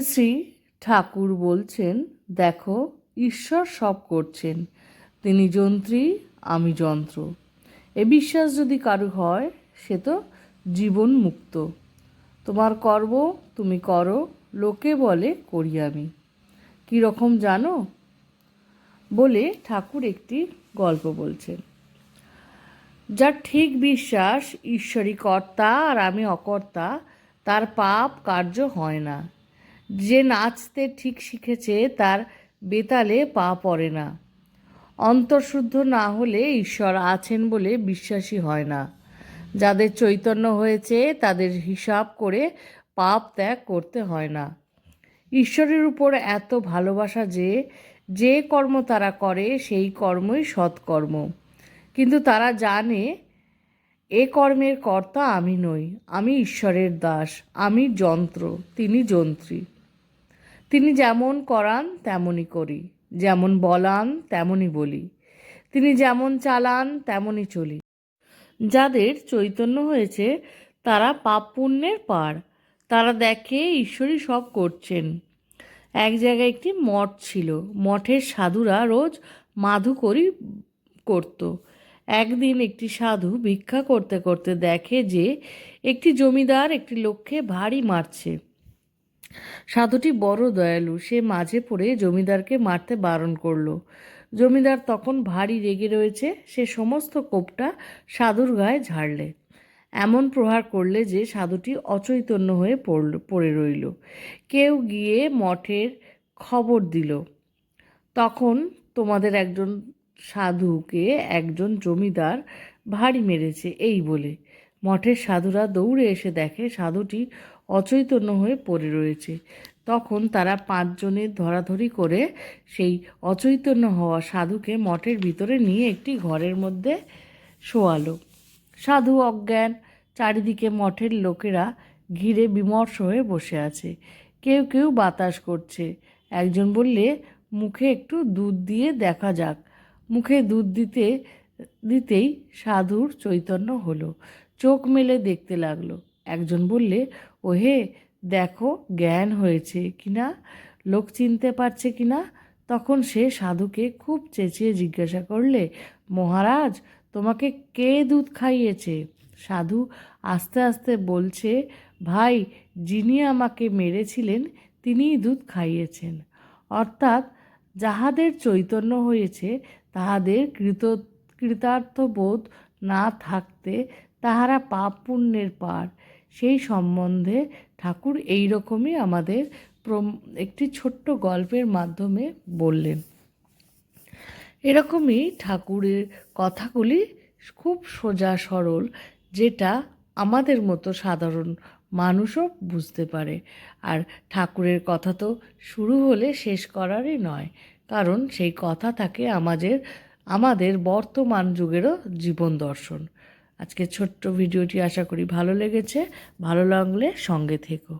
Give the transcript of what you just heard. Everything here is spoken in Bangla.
শ্রী ঠাকুর বলছেন, দেখো, ঈশ্বর সব করছেন। তিনি যন্ত্রী, আমি যন্ত্র। এ বিশ্বাস যদি কারু হয়, সে তো জীবন মুক্ত। তোমার কর্ম তুমি করো, লোকে বলে করি আমি। কী রকম জানো? বলে ঠাকুর একটি গল্প বলছেন। যার ঠিক বিশ্বাস ঈশ্বরী কর্তা আর আমি অকর্তা, তার পাপ কার্য হয় না। যে নাচতে ঠিক শিখেছে, তার বেতালে পা পড়ে না। অন্তর্শুদ্ধ না হলে ঈশ্বর আছেন বলে বিশ্বাসী হয় না। যাদের চৈতন্য হয়েছে, তাদের হিসাব করে পাপ ত্যাগ করতে হয় না। ঈশ্বরের উপর এত ভালোবাসা যে যে কর্ম তারা করে, সেই কর্মই সৎকর্ম। কিন্তু তারা জানে, এ কর্মের কর্তা আমি নই। আমি ঈশ্বরের দাস। আমি যন্ত্র। তিনি যন্ত্রী। তিনি যেমন করান, তেমনই করি। যেমন বলান, তেমনই বলি। তিনি যেমন চালান, তেমনই চলি। যাদের চৈতন্য হয়েছে, তারা পাপ পুণ্যের পার। তারা দেখে ঈশ্বরই সব করছেন। এক জায়গায় একটি মঠ ছিল। মঠের সাধুরা রোজ মাধুকরি করত। একদিন একটি সাধু ভিক্ষা করতে করতে দেখে যে, একটি জমিদার একটি লোককে ভারী মারছে। সাধুটি বড় দয়ালু। সে মাঝে পড়ে জমিদারকে মারতে বারণ করল। জমিদার তখন ভারী রেগে রয়েছে। সে সমস্ত কোপটা সাধুর গায়ে ঝাড়লে। এমন প্রহার করলে যে সাধুটি অচৈতন্য হয়ে পড়ল, পড়ে রইল। কেউ গিয়ে মঠের খবর দিল, তখন তোমাদের একজন সাধুকে একজন জমিদার ভারী মেরেছে, এই বলে। মঠের সাধুরা দৌড়ে এসে দেখে সাধুটি অচৈতন্য হয়ে পড়ে রয়েছে। তখন তারা পাঁচজনের ধরাধরি করে সেই অচৈতন্য হওয়া সাধুকে মঠের ভিতরে নিয়ে একটি ঘরের মধ্যে শোয়ালো। সাধু অজ্ঞান, চারিদিকে মঠের লোকেরা ঘিরে বিমর্ষ হয়ে বসে আছে। কেউ কেউ বাতাস করছে। একজন বললে, মুখে একটু দুধ দিয়ে দেখা যাক। মুখে দুধ দিতে, দিতেই সাধুর চৈতন্য হলো। চোখ মেলে দেখতে লাগল। একজন বললে, ওহে, দেখো, জ্ঞান হয়েছে কিনা? লোক চিনতে পারছে কিনা? তখন সে সাধুকে খুব চেঁচিয়ে জিজ্ঞাসা করলে, মহারাজ, তোমাকে কে দুধ খাইয়েছে? সাধু আস্তে আস্তে বলছে, ভাই, যিনি আমাকে মেরেছিলেন, তিনিই দুধ খাইয়েছেন। অর্থাৎ, যাহাদের চৈতন্য হয়েছে, তাহাদের কৃত, কৃতার্থবোধ না থাকতে তাহারা পাপ পুণ্যের পার। সেই সম্বন্ধে ঠাকুর এই রকমই আমাদের একটি ছোট্ট গল্পের মাধ্যমে বললেন। এরকমই ঠাকুরের কথাগুলি খুব সোজা সরল, যেটা আমাদের মতো সাধারণ মানুষও বুঝতে পারে। আর ঠাকুরের কথা তো শুরু হলে শেষ করারই নয়, কারণ সেই কথা থাকে আমাদের আমাদের বর্তমান যুগেরও জীবন দর্শন। আজকে ছোট্ট ভিডিওটি আশা করি ভালো লেগেছে। ভালো লাগলে সঙ্গে থেকো।